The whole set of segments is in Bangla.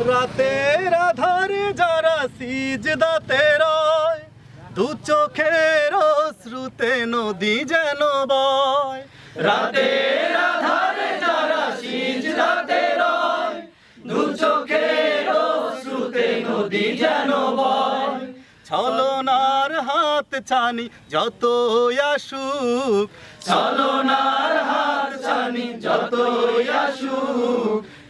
রাতের আধারে যারা সিজদাতে রয়, দু চোখের শ্রুতে নদী যেন বয়। রাতের আধারে যারা দু চোখের শ্রুতে নদী যেন বয়। ছলনার হাত ছানি যত আসুক, ছলনার হাত ছানি যত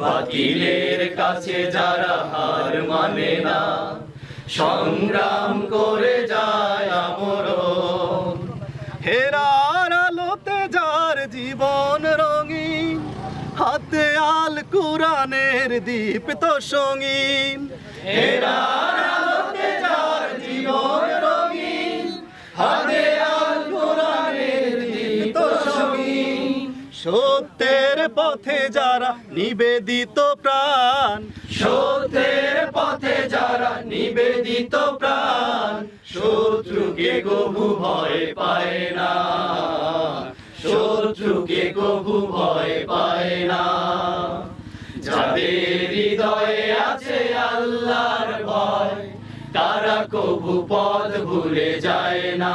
বাতিলের কাছে যারা হার মানে না, সংগ্রাম করে যায় আমর হেরার আলোতে যার জীবন রঙিন, হাতে আল কুরানের তো সঙ্গীন। হেরার সত্যের পথে যারা নিবেদিত প্রাণ, সত্যের পথে যারা নিবেদিত প্রাণ, শত্রুকে গভু ভয় পায় না। শত্রুকে গভু ভয় পায় না। যাদের হৃদয়ে আছে আল্লাহর ভয়, তারা কবু পদ ভুলে যায় না।